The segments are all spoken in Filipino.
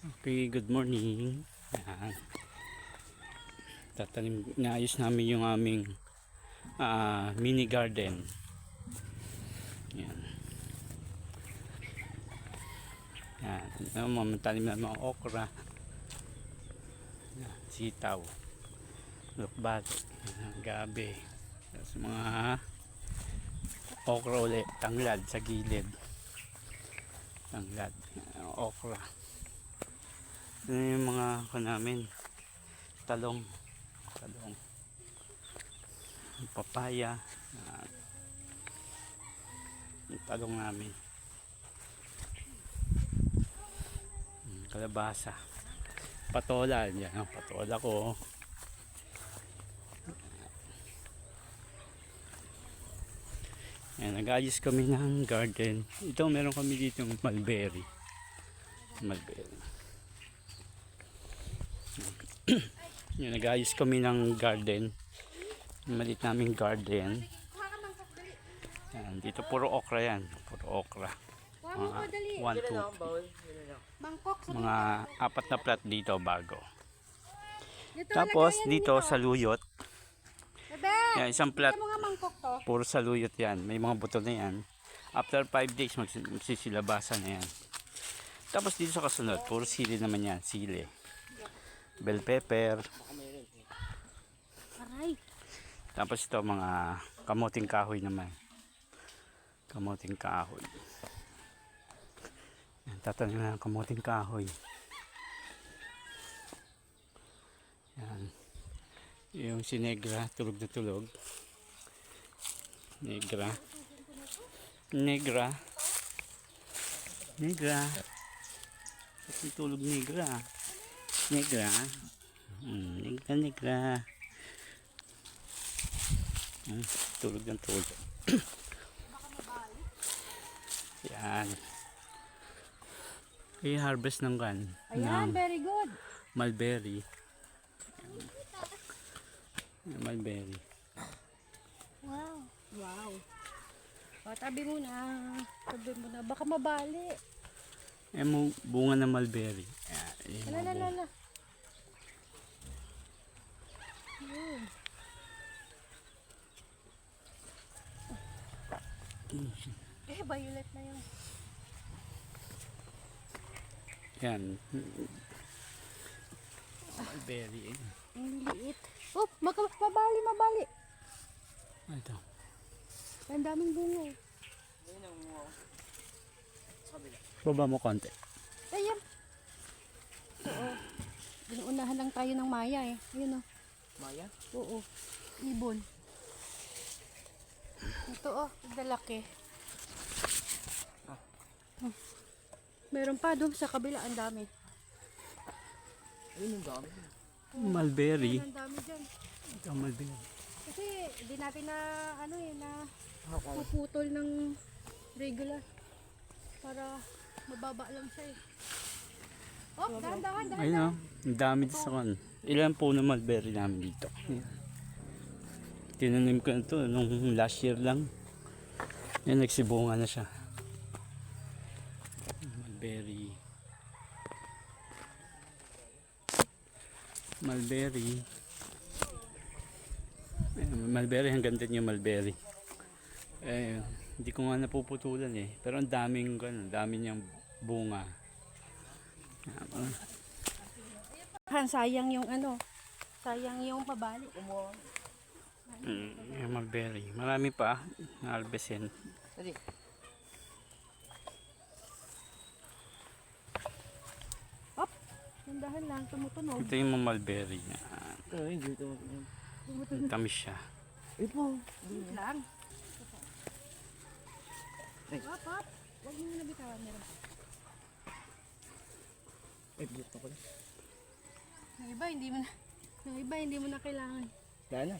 Okay, good morning. Ayan. Tatanim, naayos namin yung aming ah, mini garden. Yan. Yan. Yung mga tanim na mga okra. Yan. Sitaw. Lukbat. Yan. Gabi. Tapos mga okra ulit. Tanglad sa gilid. Tanglad. Yan, Okra. Ito yung mga ko namin. Talong. Talong. Papaya. Yung talong namin. Mm, Kalabasa. Patola. Yan ang patola ko. Yan, nag-ayos kami ng garden. Ito, meron kami dito mulberry. Mulberry. Yan, nag-ayos kami ng garden. Malit naming garden. Yan, dito puro okra yan. Puro okra. Dali. One, two, mga apat na plat dito bago. Tapos dito sa luyot, yan isang plat, mga puro sa luyot yan. May mga buto na yan. After 5 days magsi- magsisilabasan na yan. Tapos dito sa kasunod, puro sili naman yan, sili. Bell pepper. Aray. Tapos ito mga kamuting kahoy naman. Kamuting kahoy. Tatanim na ng kamuting kahoy. Yan. Yung si Negra, tulog na tulog. Negra. Negra. Negra. Kasi tulog Negra. Negra. Hmm, negra, Negra. Hmm, tulog ng tulog. Yan. I-harvest ng kan Ayan, ng very good. mulberry. Yan, mulberry. Wow. Wow. O, tabi mo na. Tabi mo na. Baka mabali. Eh, bunga ng mulberry. Yan, yung Ala, ala, ala. Yun. Eh, violet na yun. Yan. Mulberry. eh. Ang liit. Oh, maka, mabali, mabali. Ito. Ang daming bunga. eh. Baba mo konti. Ayan. Oo. Inuunahan lang tayo ng Maya eh. Ayun oh. Maya? Oo. Ibon. Ito oh, dalaki. Meron pa doon sa kabila, ang dami. Ayun yung dami. Mulberry. Ang dami dyan. Ito, mulberry. Kasi hindi natin na, ano eh, na puputol ng regular. Para mababa lang siya eh. Oh, dahan, dahan, dahan. Ayun oh. Ang dami dito sa kan. Ilan po na mulberry namin dito. Yan. Tinanim ko na to nung last year lang. Yan, nagsibunga na siya. Mulberry. Mulberry. Ayan, mulberry, hanggang din yung mulberry. Eh, hindi ko nga napuputulan eh. Pero ang daming, ano, dami niyang bunga. Han, sayang yung ano, sayang yung pabali. Mm, mulberry. Marami pa. Na-harvestin. Dali. Nandahan lang, tumutunog. Ito yung mga mulberry. Yan. Ay, dito. Tumutunog Tamis siya. Ay po. lang. Hop. Huwag mo na bitawan, meron. Ay, dito pala. Yung iba, hindi mo na, yung iba, hindi mo na kailangan. Yan na.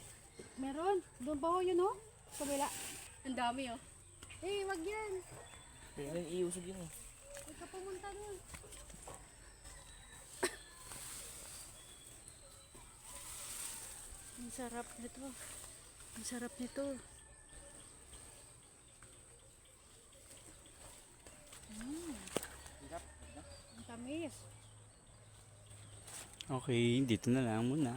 Meron. Doon pa ho yun, oh. Kabila. Ang dami, oh. Eh, wag yan. Kaya iusog yun eh. Huwag ka pumunta doon. Ang sarap nito. Ang sarap nito. Mm. Ang tamis. Okay, dito na lang muna.